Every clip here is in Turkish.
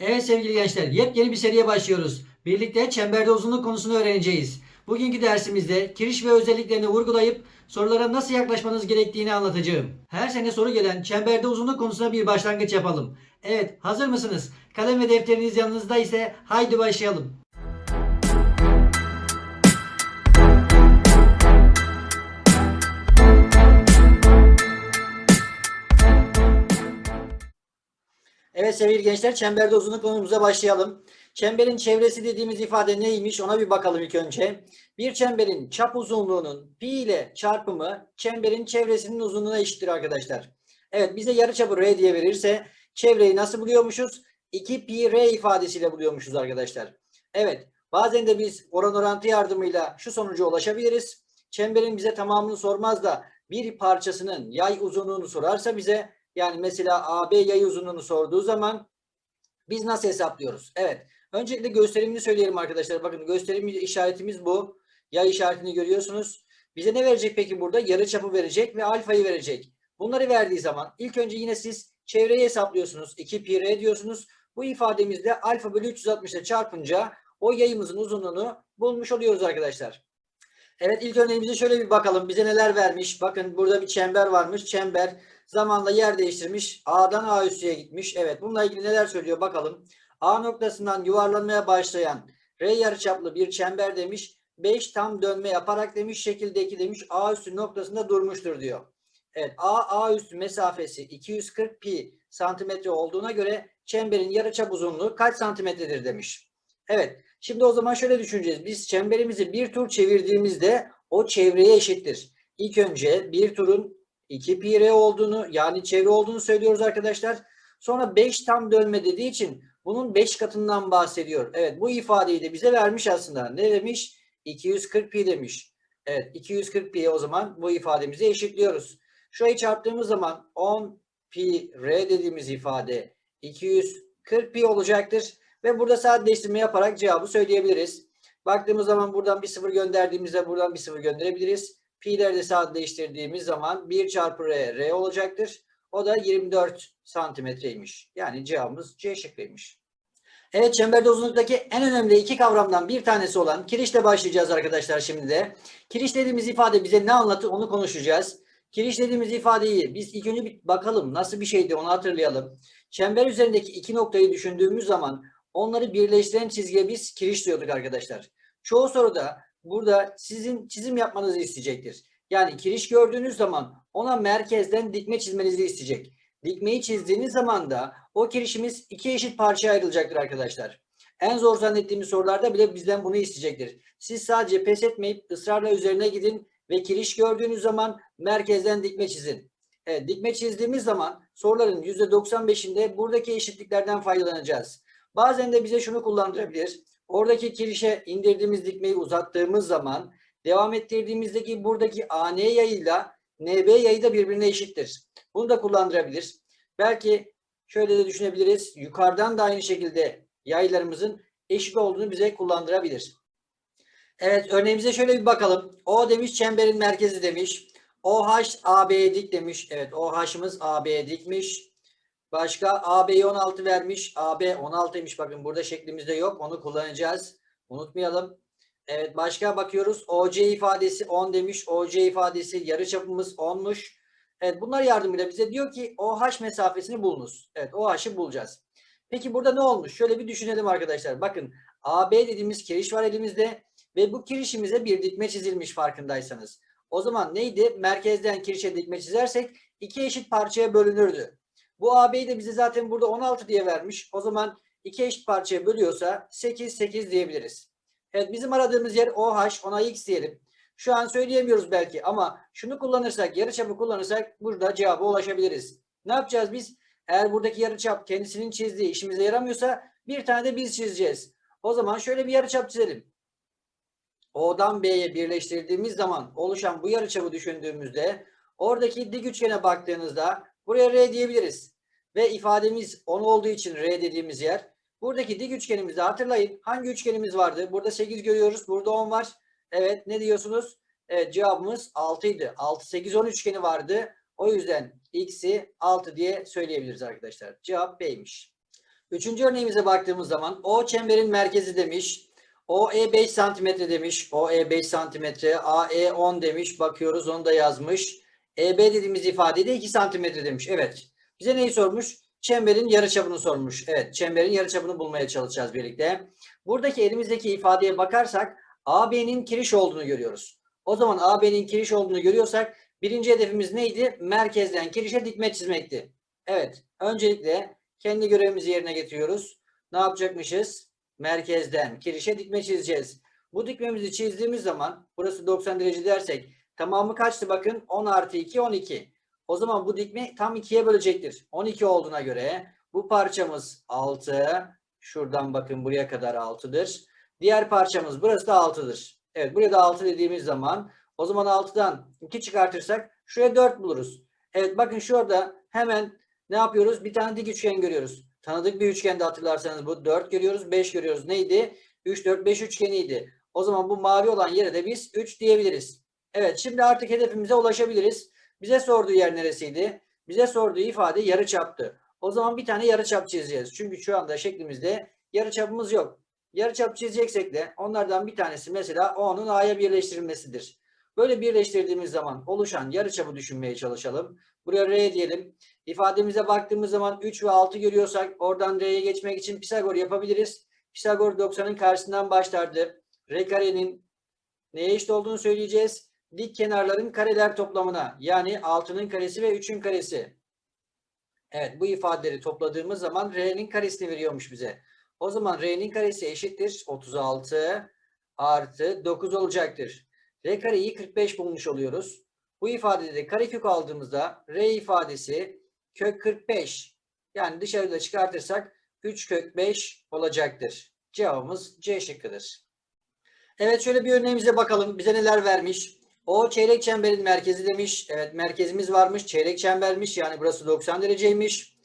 Evet sevgili gençler, yepyeni bir seriye başlıyoruz. Birlikte çemberde uzunluk konusunu öğreneceğiz. Bugünkü dersimizde kiriş ve özelliklerini vurgulayıp sorulara nasıl yaklaşmanız gerektiğini anlatacağım. Her sene soru gelen çemberde uzunluk konusuna bir başlangıç yapalım. Evet, hazır mısınız? Kalem ve defteriniz yanınızda ise haydi başlayalım. Evet sevgili gençler çemberde uzunluk konumuza başlayalım. Çemberin çevresi dediğimiz ifade neymiş ona bir bakalım ilk önce. Bir çemberin çap uzunluğunun pi ile çarpımı çemberin çevresinin uzunluğuna eşittir arkadaşlar. Evet bize yarıçapı r diye verirse çevreyi nasıl buluyormuşuz? 2 pi r ifadesiyle buluyormuşuz arkadaşlar. Evet bazen de biz oran orantı yardımıyla şu sonuca ulaşabiliriz. Çemberin bize tamamını sormaz da bir parçasının yay uzunluğunu sorarsa bize yani mesela AB yay uzunluğunu sorduğu zaman biz nasıl hesaplıyoruz? Evet. Öncelikle gösterimini söyleyelim arkadaşlar. Bakın gösterim işaretimiz bu. Yay işaretini görüyorsunuz. Bize ne verecek peki burada? Yarıçapı verecek ve alfayı verecek. Bunları verdiği zaman ilk önce yine siz çevreyi hesaplıyorsunuz. 2 pi r diyorsunuz. Bu ifademizde alfa bölü 360 ile çarpınca o yayımızın uzunluğunu bulmuş oluyoruz arkadaşlar. Evet ilk örneğimize şöyle bir bakalım. Bize neler vermiş? Bakın burada bir çember varmış. Çember zamanla yer değiştirmiş. A'dan A üssüye gitmiş. Evet bununla ilgili neler söylüyor bakalım. A noktasından yuvarlanmaya başlayan R yarıçaplı bir çember demiş. 5 tam dönme yaparak demiş şekildeki demiş A üssü noktasında durmuştur diyor. Evet A A üssü mesafesi 240 pi santimetre olduğuna göre çemberin yarıçap uzunluğu kaç santimetredir demiş. Evet şimdi o zaman şöyle düşüneceğiz. Biz çemberimizi bir tur çevirdiğimizde o çevreye eşittir. İlk önce bir turun 2 pi r olduğunu yani çevre olduğunu söylüyoruz arkadaşlar. Sonra 5 tam dönme dediği için bunun 5 katından bahsediyor. Evet bu ifadeyi de bize vermiş aslında. Ne demiş? 240 pi demiş. Evet 240 pi o zaman bu ifademizi eşitliyoruz. Şurayı çarptığımız zaman 10 pi r dediğimiz ifade 240 pi olacaktır. Ve burada sadeleştirme yaparak cevabı söyleyebiliriz. Baktığımız zaman buradan bir sıfır gönderdiğimizde buradan bir sıfır gönderebiliriz. Pi'leri de sadeleştirdiğimiz zaman 1 çarpı R, R olacaktır. O da 24 santimetreymiş. Yani cevabımız C şıkkıymış. Evet çemberde uzunluktaki en önemli iki kavramdan bir tanesi olan kirişle başlayacağız arkadaşlar şimdi de. Kiriş dediğimiz ifade bize ne anlatır onu konuşacağız. Kiriş dediğimiz ifadeyi biz ilk önce bir bakalım nasıl bir şeydi onu hatırlayalım. Çember üzerindeki iki noktayı düşündüğümüz zaman onları birleştiren çizgiye biz kiriş diyorduk arkadaşlar. Çoğu soruda burada sizin çizim yapmanızı isteyecektir. Yani kiriş gördüğünüz zaman ona merkezden dikme çizmenizi isteyecek. Dikmeyi çizdiğiniz zaman da o kirişimiz iki eşit parçaya ayrılacaktır arkadaşlar. En zor zannettiğimiz sorularda bile bizden bunu isteyecektir. Siz sadece pes etmeyip ısrarla üzerine gidin ve kiriş gördüğünüz zaman merkezden dikme çizin. Evet, dikme çizdiğimiz zaman soruların %95'inde buradaki eşitliklerden faydalanacağız. Bazen de bize şunu kullandırabilir. Oradaki kirişe indirdiğimiz dikmeyi uzattığımız zaman devam ettirdiğimizdeki buradaki AN yayıyla NB yayı da birbirine eşittir. Bunu da kullandırabilir. Belki şöyle de düşünebiliriz. Yukarıdan da aynı şekilde yaylarımızın eşit olduğunu bize kullandırabilir. Evet örneğimize şöyle bir bakalım. O demiş çemberin merkezi demiş. OH AB'ye dik demiş. Evet OH'ımız AB'ye dikmiş. Başka AB'yi 16 vermiş. AB 16'ymış. Bakın burada şeklimizde yok. Onu kullanacağız. Unutmayalım. Evet başka bakıyoruz. OC ifadesi 10 demiş. OC ifadesi yarıçapımız 10'muş. Evet bunlar yardımıyla bize diyor ki OH mesafesini bulunuz. Evet OH'ı bulacağız. Peki burada ne olmuş? Şöyle bir düşünelim arkadaşlar. Bakın AB dediğimiz kiriş var elimizde ve bu kirişimize bir dikme çizilmiş farkındaysanız. O zaman neydi? Merkezden kirişe dikme çizersek iki eşit parçaya bölünürdü. Bu AB'yi de bize zaten burada 16 diye vermiş. O zaman iki eşit parçaya bölüyorsa 8, 8 diyebiliriz. Evet bizim aradığımız yer OH, ona X diyelim. Şu an söyleyemiyoruz belki ama şunu kullanırsak, yarıçapı kullanırsak burada cevaba ulaşabiliriz. Ne yapacağız biz? Eğer buradaki yarıçap kendisinin çizdiği işimize yaramıyorsa bir tane de biz çizeceğiz. O zaman şöyle bir yarıçap çizelim. O'dan B'ye birleştirdiğimiz zaman oluşan bu yarıçapı düşündüğümüzde oradaki dik üçgene baktığınızda buraya R diyebiliriz. Ve ifademiz 10 olduğu için R dediğimiz yer. Buradaki dik üçgenimizi hatırlayın. Hangi üçgenimiz vardı? Burada 8 görüyoruz. Burada 10 var. Evet ne diyorsunuz? Evet cevabımız 6 idi. 6, 8, 10 üçgeni vardı. O yüzden x'i 6 diye söyleyebiliriz arkadaşlar. Cevap B'ymiş. Üçüncü örneğimize baktığımız zaman O çemberin merkezi demiş. OE 5 santimetre demiş. OE 5 santimetre. AE 10 demiş. Bakıyoruz onu da yazmış. EB dediğimiz ifade de 2 santimetre demiş. Evet. Bize neyi sormuş? Çemberin yarıçapını sormuş. Evet. Çemberin yarıçapını bulmaya çalışacağız birlikte. Buradaki elimizdeki ifadeye bakarsak AB'nin kiriş olduğunu görüyoruz. O zaman AB'nin kiriş olduğunu görüyorsak birinci hedefimiz neydi? Merkezden kirişe dikme çizmekti. Evet. Öncelikle kendi görevimizi yerine getiriyoruz. Ne yapacakmışız? Merkezden kirişe dikme çizeceğiz. Bu dikmemizi çizdiğimiz zaman burası 90 derece dersek tamamı kaçtı bakın? 10 artı 2 12. O zaman bu dikme tam 2'ye bölecektir. 12 olduğuna göre bu parçamız 6. Şuradan bakın buraya kadar 6'dır. Diğer parçamız burası da 6'dır. Evet buraya da 6 dediğimiz zaman o zaman 6'dan 2 çıkartırsak şuraya 4 buluruz. Evet bakın şurada hemen ne yapıyoruz? Bir tane dik üçgen görüyoruz. Tanıdık bir üçgende hatırlarsanız bu 4 görüyoruz, 5 görüyoruz. Neydi? 3, 4, 5 üçgeniydi. O zaman bu mavi olan yere de biz 3 diyebiliriz. Evet şimdi artık hedefimize ulaşabiliriz. Bize sorduğu yer neresiydi? Bize sorduğu ifade yarıçaptı. O zaman bir tane yarıçap çizeceğiz. Çünkü şu anda şeklimizde yarıçapımız yok. Yarıçap çizeceksek de onlardan bir tanesi mesela O'nun A'ya birleştirilmesidir. Böyle birleştirdiğimiz zaman oluşan yarıçapı düşünmeye çalışalım. Buraya R diyelim. İfademize baktığımız zaman 3 ve 6 görüyorsak oradan R'ye geçmek için Pisagor yapabiliriz. Pisagor 90'ın karşısından başlardı. R karenin neye eşit olduğunu söyleyeceğiz. Dik kenarların kareler toplamına yani 6'nın karesi ve 3'ün karesi. Evet bu ifadeleri topladığımız zaman R'nin karesini veriyormuş bize. O zaman R'nin karesi eşittir 36 artı 9 olacaktır. R kareyi 45 bulmuş oluyoruz. Bu ifadede de karekök aldığımızda R ifadesi kök 45 yani dışarıda çıkartırsak 3 kök 5 olacaktır. Cevabımız C şıkkıdır. Evet şöyle bir örneğimize bakalım. Bize neler vermiş? O çeyrek çemberin merkezi demiş. Evet merkezimiz varmış. Çeyrek çembermiş. Yani burası 90 dereceymiş.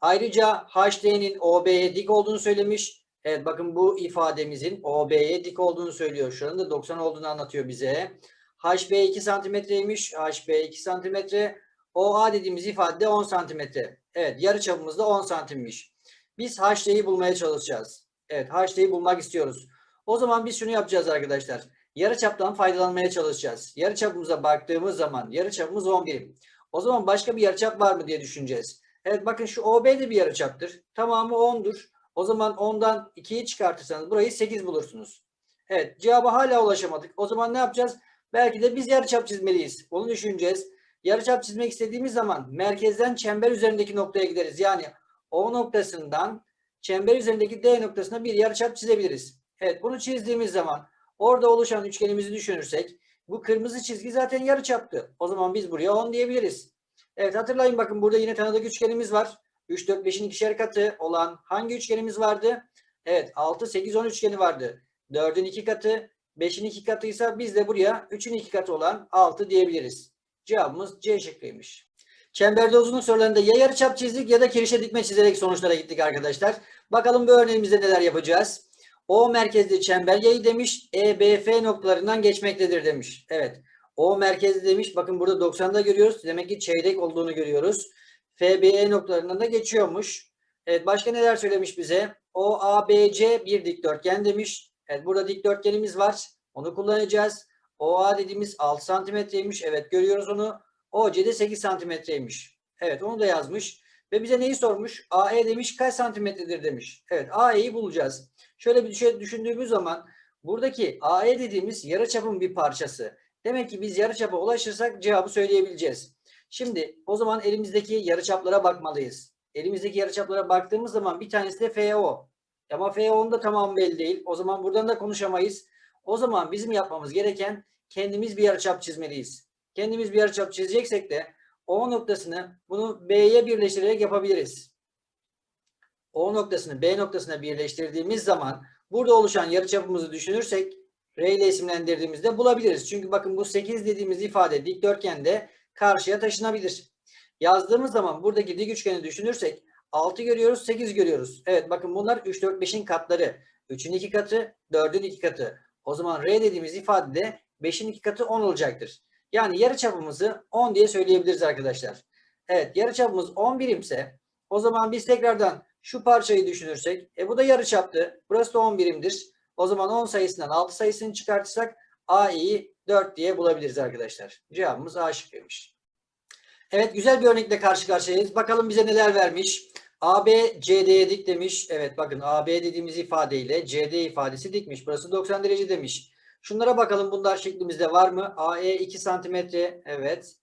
Ayrıca HD'nin OB'ye dik olduğunu söylemiş. Evet bakın bu ifademizin OB'ye dik olduğunu söylüyor. Şuranın da 90 olduğunu anlatıyor bize. HB 2 santimetreymiş. HB 2 santimetre. OA dediğimiz ifade 10 santimetre. Evet yarı çapımız da 10 santimmiş. Biz HD'yi bulmaya çalışacağız. Evet HD'yi bulmak istiyoruz. O zaman biz şunu yapacağız arkadaşlar. Yarıçaptan faydalanmaya çalışacağız. Yarıçapımıza baktığımız zaman yarıçapımız 10 birim. O zaman başka bir yarıçap var mı diye düşüneceğiz. Evet bakın şu OB de bir yarıçaptır. Tamamı 10'dur. O zaman 10'dan 2'yi çıkartırsanız burayı 8 bulursunuz. Evet cevaba hala ulaşamadık. O zaman ne yapacağız? Belki de biz yarıçap çizmeliyiz. Onu düşüneceğiz. Yarıçap çizmek istediğimiz zaman merkezden çember üzerindeki noktaya gideriz. Yani O noktasından çember üzerindeki D noktasına bir yarıçap çizebiliriz. Evet bunu çizdiğimiz zaman orada oluşan üçgenimizi düşünürsek bu kırmızı çizgi zaten yarıçaptı. O zaman biz buraya 10 diyebiliriz. Evet hatırlayın bakın burada yine tanıdık üçgenimiz var. 3, 4, 5'in ikişer katı olan hangi üçgenimiz vardı? Evet 6, 8, 10 üçgeni vardı. 4'ün 2 katı, 5'in 2 katıysa biz de buraya 3'ün 2 katı olan 6 diyebiliriz. Cevabımız C şıkkıymış. Çemberde uzunluk sorularında ya yarıçap çizdik ya da kirişe dikme çizerek sonuçlara gittik arkadaşlar. Bakalım bu örneğimizde neler yapacağız. O merkezli çember yayı demiş. EBF noktalarından geçmektedir demiş. Evet. O merkezli demiş. Bakın burada 90'da görüyoruz. Demek ki çeyrek olduğunu görüyoruz. FBE noktalarından da geçiyormuş. Evet başka neler söylemiş bize? O ABC bir dikdörtgen demiş. Evet burada dikdörtgenimiz var. Onu kullanacağız. OA dediğimiz 6 santimetreymiş. Evet görüyoruz onu. OC de 8 santimetreymiş. Evet onu da yazmış. Ve bize neyi sormuş? AE demiş kaç santimetredir demiş. Evet AE'yi bulacağız. Şöyle bir şey düşündüğümüz zaman buradaki AE dediğimiz yarıçapın bir parçası. Demek ki biz yarıçapa ulaşırsak cevabı söyleyebileceğiz. Şimdi o zaman elimizdeki yarıçaplara bakmalıyız. Elimizdeki yarıçaplara baktığımız zaman bir tanesi de FO. Ama FO'nun da tamamı belli değil. O zaman buradan da konuşamayız. O zaman bizim yapmamız gereken kendimiz bir yarıçap çizmeliyiz. Kendimiz bir yarıçap çizeceksek de O noktasını bunu B'ye birleştirerek yapabiliriz. O noktasını B noktasına birleştirdiğimiz zaman burada oluşan yarıçapımızı düşünürsek R ile isimlendirdiğimizde bulabiliriz. Çünkü bakın bu 8 dediğimiz ifade dikdörtgende karşıya taşınabilir. Yazdığımız zaman buradaki dik üçgeni düşünürsek 6 görüyoruz, 8 görüyoruz. Evet bakın bunlar 3, 4, 5'in katları. 3'ün 2 katı, 4'ün 2 katı. O zaman R dediğimiz ifadede 5'in 2 katı 10 olacaktır. Yani yarıçapımızı 10 diye söyleyebiliriz arkadaşlar. Evet yarıçapımız 10 birimse O zaman biz tekrardan şu parçayı düşünürsek. E bu da yarıçaptı. Burası da 10 birimdir. O zaman 10 sayısından 6 sayısını çıkartırsak AI'yi 4 diye bulabiliriz arkadaşlar. Cevabımız A şıkkıymış. Evet güzel bir örnekle karşı karşıyayız. Bakalım bize neler vermiş. AB CD'ye dik demiş. Evet bakın AB dediğimiz ifadeyle CD ifadesi dikmiş. Burası 90 derece demiş. Şunlara bakalım bunlar şeklimizde var mı? AE 2 santimetre. Evet.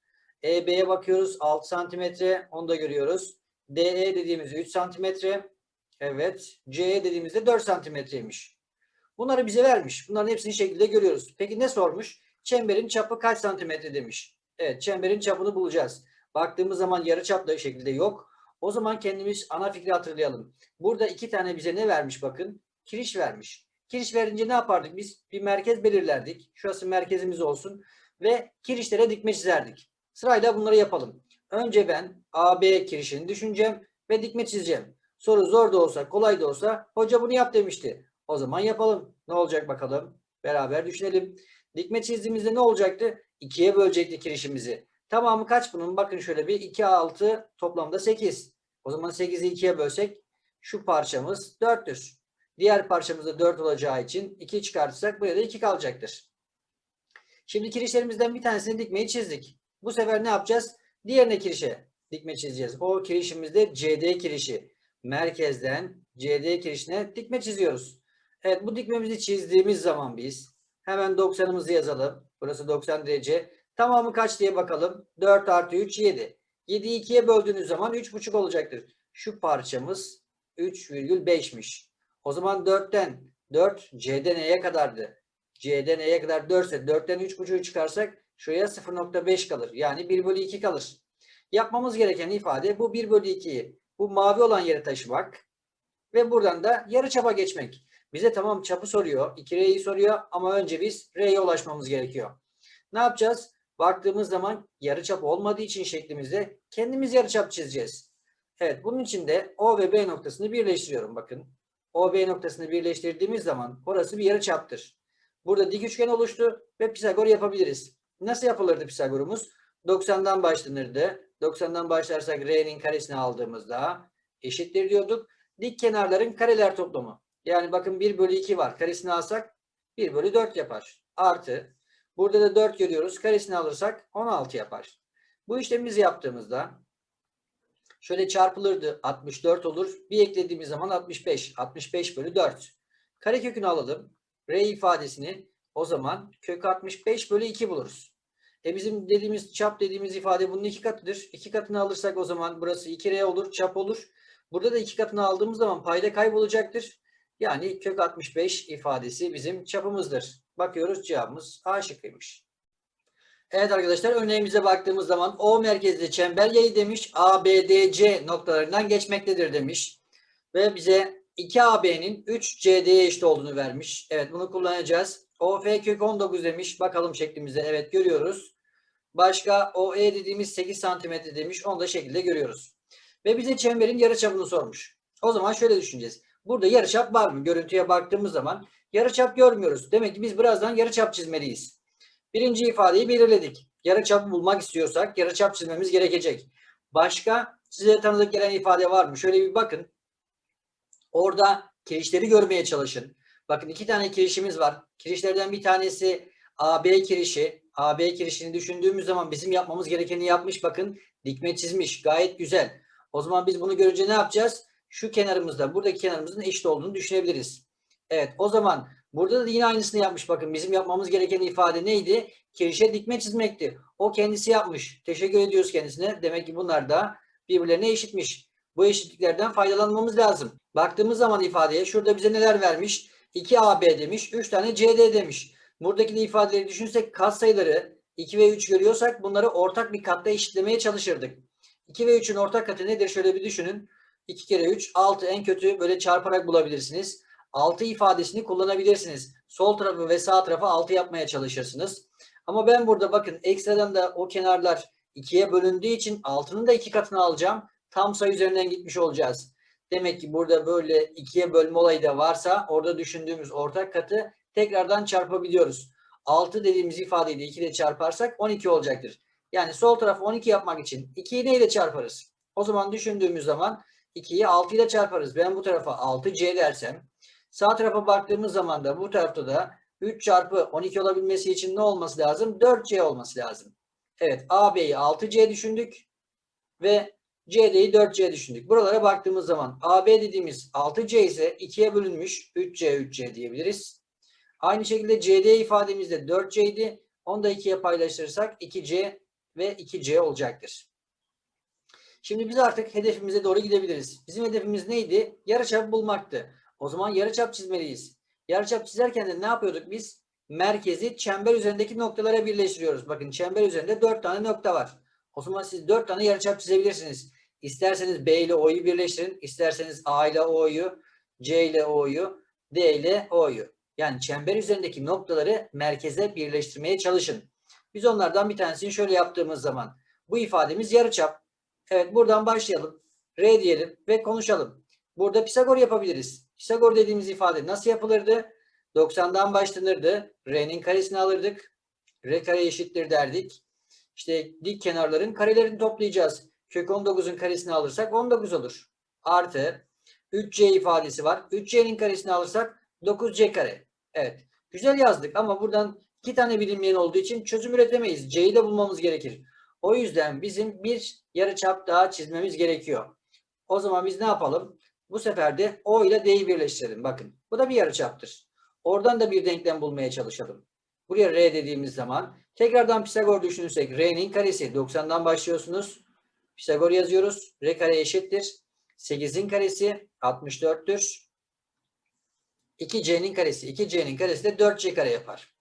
EB'ye bakıyoruz 6 santimetre. Onu da görüyoruz. DE dediğimiz 3 santimetre. Evet. CE dediğimizde 4 santimetreymiş. Bunları bize vermiş. Bunların hepsini şekilde görüyoruz. Peki ne sormuş? Çemberin çapı kaç santimetre demiş. Evet çemberin çapını bulacağız. Baktığımız zaman yarı çaplı şekilde yok. O zaman kendimiz ana fikri hatırlayalım. Burada iki tane bize ne vermiş bakın? Kiriş vermiş. Kiriş verince ne yapardık biz? Bir merkez belirlerdik. Şurası merkezimiz olsun. Ve kirişlere dikme çizerdik. Sırayla bunları yapalım. Önce ben AB kirişini düşüneceğim ve dikme çizeceğim. Soru zor da olsa kolay da olsa hoca bunu yap demişti. O zaman yapalım. Ne olacak bakalım. Beraber düşünelim. Dikme çizdiğimizde ne olacaktı? İkiye bölecekti kirişimizi. Tamamı kaç bunun? Bakın şöyle bir 2 6 toplamda 8. O zaman 8'i 2'ye bölsek şu parçamız 4'tür. Diğer parçamız da 4 olacağı için 2 çıkartırsak buraya da 2 kalacaktır. Şimdi kirişlerimizden bir tanesini dikmeyi çizdik. Bu sefer ne yapacağız? Diğerine kirişe dikme çizeceğiz. O kirişimizde CD kirişi. Merkezden CD kirişine dikme çiziyoruz. Evet bu dikmemizi çizdiğimiz zaman biz hemen 90'ımızı yazalım. Burası 90 derece. Tamamı kaç diye bakalım. 4 artı 3 7. 7'yi 2'ye böldüğünüz zaman 3,5 olacaktır. Şu parçamız 3,5'miş. O zaman 4'ten 4 C'den E'ye kadardı. C'den E'ye kadar 4 ise 4'ten 3,5'u çıkarsak şuraya 0,5 kalır. Yani 1 bölü 2 kalır. Yapmamız gereken ifade bu 1 bölü 2'yi bu mavi olan yere taşımak ve buradan da yarı çapa geçmek. Bize tamam çapı soruyor. 2R'yi soruyor ama önce biz R'ye ulaşmamız gerekiyor. Ne yapacağız? Baktığımız zaman yarıçap olmadığı için şeklimizde kendimiz yarıçap çizeceğiz. Evet bunun için de O ve B noktasını birleştiriyorum bakın. O B noktasını birleştirdiğimiz zaman orası bir yarıçaptır. Burada dik üçgen oluştu ve Pisagor yapabiliriz. Nasıl yapılırdı Pisagor'umuz? 90'dan başlanırdı. 90'dan başlarsak R'nin karesini aldığımızda eşittir diyorduk. Dik kenarların kareler toplamı. Yani bakın 1 bölü 2 var. Karesini alsak 1 bölü 4 yapar. Artı Burada da 4 görüyoruz. Karesini alırsak 16 yapar. Bu işlemimizi yaptığımızda şöyle çarpılırdı. 64 olur. Bir eklediğimiz zaman 65. 65 bölü 4. Karekökünü alalım. R ifadesini o zaman kök 65 bölü 2 buluruz. E bizim dediğimiz çap dediğimiz ifade bunun iki katıdır. İki katını alırsak o zaman burası 2R olur. Çap olur. Burada da iki katını aldığımız zaman payda kaybolacaktır. Yani kök 65 ifadesi bizim çapımızdır. Bakıyoruz cevabımız A şıkkıymış. Evet arkadaşlar örneğimize baktığımız zaman O merkezli çember yayı demiş. ABDC noktalarından geçmektedir demiş. Ve bize 2AB'nin 3CD'ye eşit olduğunu vermiş. Evet bunu kullanacağız. OF kök 19 demiş. Bakalım şeklimizde. Evet görüyoruz. Başka OE dediğimiz 8 santimetre demiş. Onu da şekilde görüyoruz. Ve bize çemberin yarıçapını sormuş. O zaman şöyle düşüneceğiz. Burada yarıçap var mı? Görüntüye baktığımız zaman yarıçap görmüyoruz. Demek ki biz birazdan yarıçap çizmeliyiz. Birinci ifadeyi belirledik. Yarıçapı bulmak istiyorsak yarıçap çizmemiz gerekecek. Başka size tanıdık gelen ifade var mı? Şöyle bir bakın. Orada kirişleri görmeye çalışın. Bakın iki tane kirişimiz var. Kirişlerden bir tanesi AB kirişi. AB kirişini düşündüğümüz zaman bizim yapmamız gerekeni yapmış. Bakın dikme çizmiş. Gayet güzel. O zaman biz bunu görünce ne yapacağız? Şu kenarımızda, buradaki kenarımızın eşit olduğunu düşünebiliriz. Evet o zaman burada da yine aynısını yapmış. Bakın bizim yapmamız gereken ifade neydi? Kirişe dikme çizmekti. O kendisi yapmış. Teşekkür ediyoruz kendisine. Demek ki bunlar da birbirlerine eşitmiş. Bu eşitliklerden faydalanmamız lazım. Baktığımız zaman ifadeye şurada bize neler vermiş? 2AB demiş, 3 tane CD demiş. Buradaki de ifadeleri düşünsek katsayıları 2 ve 3 görüyorsak bunları ortak bir katta eşitlemeye çalışırdık. 2 ve 3'ün ortak katı nedir? Şöyle bir düşünün. 2 kere 3 6 en kötü böyle çarparak bulabilirsiniz. 6 ifadesini kullanabilirsiniz. Sol tarafı ve sağ tarafı 6 yapmaya çalışırsınız. Ama ben burada bakın ekstradan da o kenarlar 2'ye bölündüğü için 6'nın da 2 katını alacağım. Tam sayı üzerinden gitmiş olacağız. Demek ki burada böyle 2'ye bölme olayı da varsa orada düşündüğümüz ortak katı tekrardan çarpabiliyoruz. 6 dediğimiz ifadeyi de 2 ile çarparsak 12 olacaktır. Yani sol tarafı 12 yapmak için 2'yi neyle çarparız? O zaman düşündüğümüz zaman 2'yi 6 ile çarparız. Ben bu tarafa 6C dersem sağ tarafa baktığımız zaman da bu tarafta da 3 çarpı 12 olabilmesi için ne olması lazım? 4C olması lazım. Evet AB'yi 6C düşündük ve CD'yi 4C düşündük. Buralara baktığımız zaman AB dediğimiz 6C ise 2'ye bölünmüş 3C 3C diyebiliriz. Aynı şekilde CD ifademiz de 4C idi. Onu da 2'ye paylaştırırsak 2C ve 2C olacaktır. Şimdi biz artık hedefimize doğru gidebiliriz. Bizim hedefimiz neydi? Yarıçap bulmaktı. O zaman yarıçap çizmeliyiz. Yarıçap çizerken de ne yapıyorduk biz? Merkezi çember üzerindeki noktalara birleştiriyoruz. Bakın çember üzerinde 4 tane nokta var. O zaman siz 4 tane yarıçap çizebilirsiniz. İsterseniz B ile O'yu birleştirin. isterseniz A ile O'yu, C ile O'yu, D ile O'yu. Yani çember üzerindeki noktaları merkeze birleştirmeye çalışın. Biz onlardan bir tanesini şöyle yaptığımız zaman bu ifademiz yarıçap. Evet buradan başlayalım. R diyelim ve konuşalım. Burada Pisagor yapabiliriz. Pisagor dediğimiz ifade nasıl yapılırdı? 90'dan başlanırdı. R'nin karesini alırdık. R kare eşittir derdik. İşte dik kenarların karelerini toplayacağız. Kök 19'un karesini alırsak 19 olur. Artı 3C ifadesi var. 3C'nin karesini alırsak 9C kare. Evet. Güzel yazdık ama buradan iki tane bilinmeyen olduğu için çözüm üretemeyiz. C'yi de bulmamız gerekir. O yüzden bizim bir yarıçap daha çizmemiz gerekiyor. O zaman biz ne yapalım? Bu sefer de O ile D'yi birleştirelim. Bakın bu da bir yarıçaptır. Oradan da bir denklem bulmaya çalışalım. Buraya R dediğimiz zaman tekrardan Pisagor düşünürsek R'nin karesi 90'dan başlıyorsunuz. Pisagor yazıyoruz. R kare eşittir. 8'in karesi 64'tür. 2C'nin karesi 2C'nin karesi de 4C kare yapar.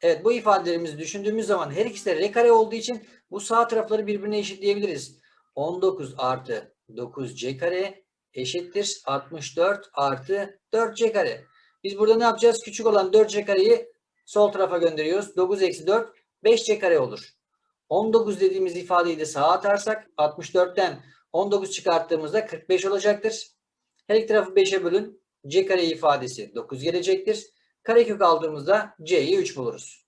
Evet bu ifadelerimizi düşündüğümüz zaman her ikisi de R kare olduğu için bu sağ tarafları birbirine eşitleyebiliriz. 19 artı 9C kare eşittir 64 artı 4C kare. Biz burada ne yapacağız? Küçük olan 4C kareyi sol tarafa gönderiyoruz. 9 eksi 4 5C kare olur. 19 dediğimiz ifadeyi de sağa atarsak 64'ten 19 çıkarttığımızda 45 olacaktır. Her iki tarafı 5'e bölün. C kare ifadesi 9 gelecektir. Karekök aldığımızda C'yi 3 buluruz.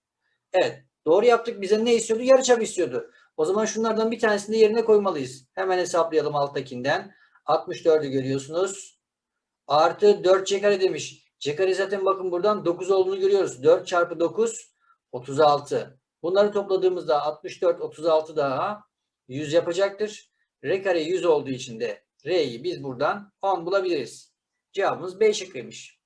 Evet. Doğru yaptık. Bize ne istiyordu? Yarıçap istiyordu. O zaman şunlardan bir tanesini de yerine koymalıyız. Hemen hesaplayalım alttakinden. 64'ü görüyorsunuz. Artı 4C kare demiş. C zaten bakın buradan 9 olduğunu görüyoruz. 4 çarpı 9 36. Bunları topladığımızda 64 36 daha 100 yapacaktır. R kare 100 olduğu için de R'yi biz buradan 10 bulabiliriz. Cevabımız B şıkkıymış.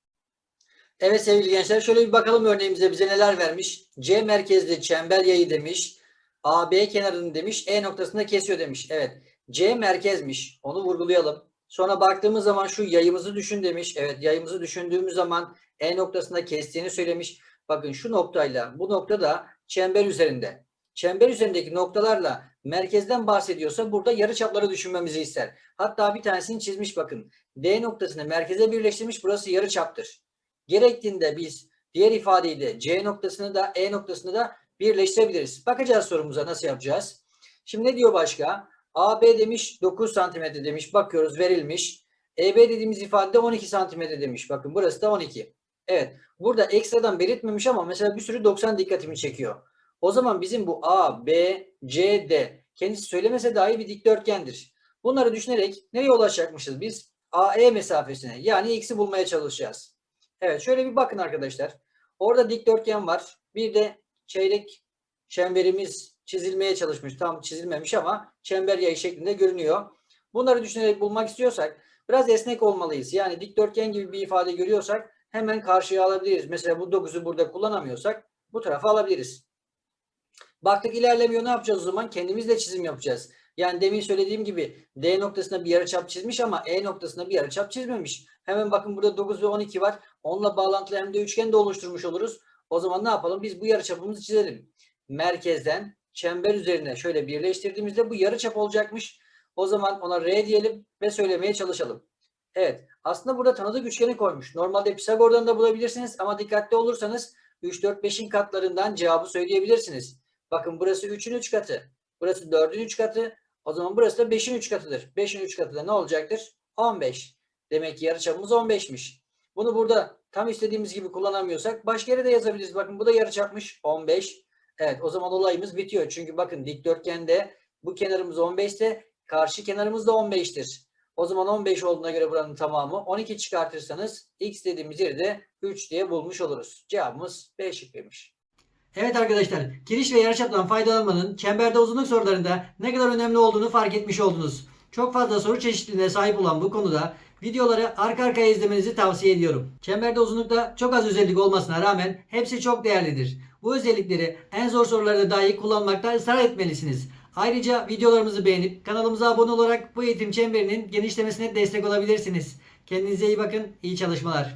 Evet sevgili gençler şöyle bir bakalım örneğimize bize neler vermiş. C merkezli çember yayı demiş. AB kenarını demiş. E noktasında kesiyor demiş. Evet. C merkezmiş. Onu vurgulayalım. Sonra baktığımız zaman şu yayımızı düşün demiş. Evet yayımızı düşündüğümüz zaman E noktasında kestiğini söylemiş. Bakın şu noktayla bu nokta da çember üzerinde. Çember üzerindeki noktalarla merkezden bahsediyorsa burada yarıçapları düşünmemizi ister. Hatta bir tanesini çizmiş bakın. D noktasını merkeze birleştirmiş. Burası yarıçaptır. Gerektiğinde biz diğer ifadeyi de C noktasını da E noktasını da birleştirebiliriz. Bakacağız sorumuza nasıl yapacağız. Şimdi ne diyor başka? AB demiş 9 santimetre demiş. Bakıyoruz verilmiş. EB dediğimiz ifadede 12 santimetre demiş. Bakın burası da 12. Evet. Burada ekstradan belirtmemiş ama mesela bir sürü 90 dikkatimi çekiyor. O zaman bizim bu A, B, C, D kendisi söylemese dahi bir dikdörtgendir. Bunları düşünerek nereye ulaşacakmışız biz? AE mesafesine yani x'i bulmaya çalışacağız. Evet şöyle bir bakın arkadaşlar. Orada dikdörtgen var. Bir de çeyrek çemberimiz çizilmeye çalışmış. Tam çizilmemiş ama çember yayı şeklinde görünüyor. Bunları düşünerek bulmak istiyorsak biraz esnek olmalıyız. Yani dikdörtgen gibi bir ifade görüyorsak hemen karşıya alabiliriz. Mesela bu 9'u burada kullanamıyorsak bu tarafa alabiliriz. Baktık ilerlemiyor ne yapacağız o zaman? Kendimiz de çizim yapacağız. Yani demin söylediğim gibi D noktasına bir yarıçap çizmiş ama E noktasına bir yarıçap çizmemiş. Hemen bakın burada 9 ve 12 var. Onunla bağlantılı hem de üçgen de oluşturmuş oluruz. O zaman ne yapalım? Biz bu yarıçapımızı çizelim. Merkezden çember üzerine şöyle birleştirdiğimizde bu yarıçap olacakmış. O zaman ona R diyelim ve söylemeye çalışalım. Evet. Aslında burada tanıdık üçgeni koymuş. Normalde Pisagor'dan da bulabilirsiniz ama dikkatli olursanız 3, 4, 5'in katlarından cevabı söyleyebilirsiniz. Bakın burası 3'ün 3 katı. Burası 4'ün 3 katı. O zaman burası da 5'in 3 katıdır. 5'in 3 katı da ne olacaktır? 15. Demek ki yarıçapımız 15'miş. Bunu burada tam istediğimiz gibi kullanamıyorsak başka yere de yazabiliriz. Bakın bu da yarıçapmış 15. Evet o zaman olayımız bitiyor. Çünkü bakın dikdörtgende bu kenarımız 15 ise Karşı kenarımız da 15'tir. O zaman 15 olduğuna göre buranın tamamı 12 çıkartırsanız x dediğimiz yeri de 3 diye bulmuş oluruz. Cevabımız B şıkkıymış. Evet arkadaşlar, giriş ve yarıçaptan faydalanmanın çemberde uzunluk sorularında ne kadar önemli olduğunu fark etmiş oldunuz. Çok fazla soru çeşitliliğine sahip olan bu konuda videoları arka arkaya izlemenizi tavsiye ediyorum. Çemberde uzunlukta çok az özellik olmasına rağmen hepsi çok değerlidir. Bu özellikleri en zor sorularda dahi kullanmakta ısrar etmelisiniz. Ayrıca videolarımızı beğenip kanalımıza abone olarak bu eğitim çemberinin genişlemesine destek olabilirsiniz. Kendinize iyi bakın, iyi çalışmalar.